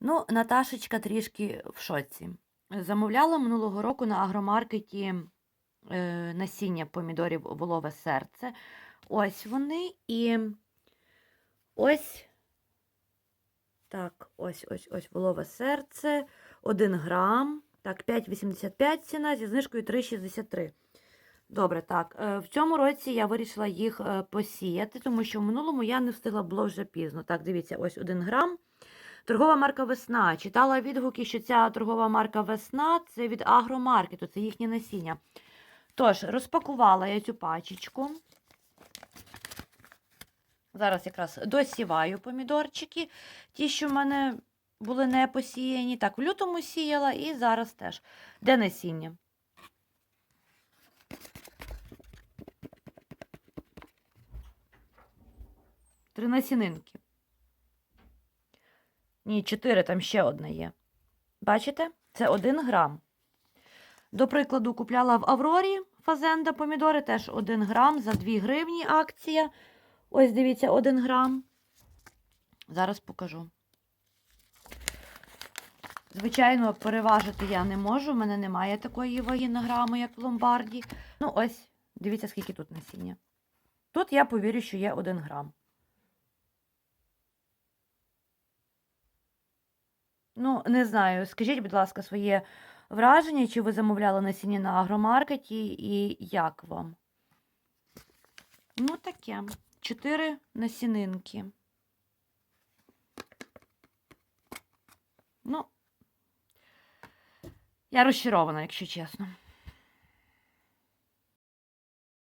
Ну, Наташечка трішки в шоці. Замовляла минулого року на агромаркеті е, насіння помідорів волове серце. Ось вони і ось так, ось ось ось волове серце. 1 грам. Так, 5,85 ціна зі знижкою 3,63. Добре, так. е, В цьому році я вирішила їх е, посіяти, тому що в минулому я не встигла, було вже пізно. Так, дивіться, ось 1 грам. Торгова марка Весна. Читала відгуки, що ця торгова марка Весна це від агромаркету, це їхнє насіння. Тож, розпакувала я цю пачечку. Зараз якраз досіваю помідорчики. Ті, що в мене були не посіяні. Так, в лютому сіяла і зараз теж. Де насіння? Три насінинки. Ні, чотири, там ще одна є. Бачите? Це один грам. До прикладу, купляла в Аврорі фазенда помідори, теж 1 грам за 2 гривні акція. Ось дивіться, 1 грам. Зараз покажу. Звичайно, переважити я не можу. У мене немає такої ваги на граму, як в ломбарді. Ну, ось, дивіться, скільки тут насіння. Тут я повірю, що є 1 грам. Ну, не знаю. Скажіть, будь ласка, своє враження, чи ви замовляли насіння на агромаркеті і як вам? Ну, таке. Чотири насінинки. Ну, я розчарована, якщо чесно.